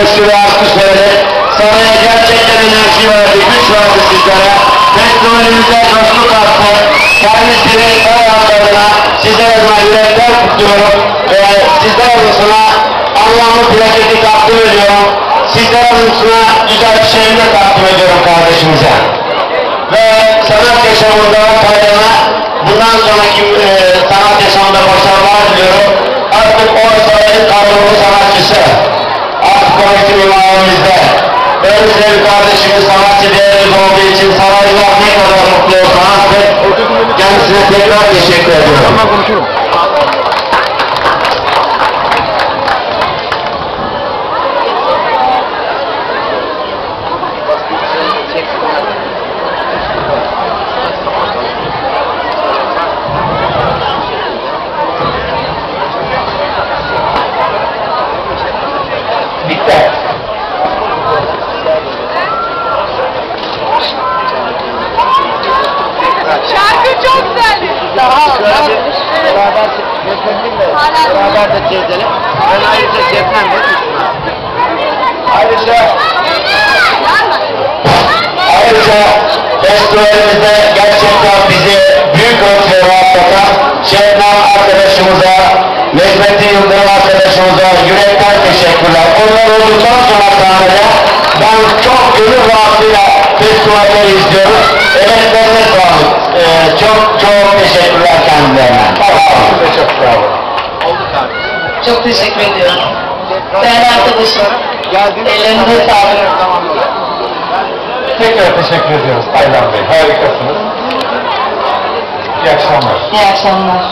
bir sürü alkış. Sana gerçekten enerji verdi, güç verdi sizlere. Festivalimize coşku kattı. Kendisini o yanlarına sizler adına yürekten kutluyorum. Ve sizler adına anlamlı plaketi takdim ediyorum. Sizler adına güzel bir şeyini de takdim ediyorum kardeşimize. Ve sanat yaşamında kaydına bundan sonraki e, sanat yaşamında başarılar diliyorum. Artık o sarayın kadrolu sanatçısı. Artık eğitim imanemizde. Böylesine bir kardeşimiz sanatçı değerimiz olduğu için saraylar ne kadar mutlu olsanız kendisine tekrar teşekkür ediyorum. Güzeldi. Beraber Hala- Beraber de gezelim. Ben ayrıca ceplendim. Ayrıca Ayrıca festivalimizde gerçekten bizi büyük ölçüde rahatlatan Şebnem arkadaşımıza, Necmettin Yıldırım arkadaşımıza yürekten teşekkürler. Onlar olduktan sonra sahnede ben çok gönül rahatlığıyla Çok teşekkür ediyorum. Değerli arkadaşım. Ellerinize sağlık. Tekrar teşekkür ediyoruz Taylan Bey. Harikasınız. İyi akşamlar. İyi akşamlar.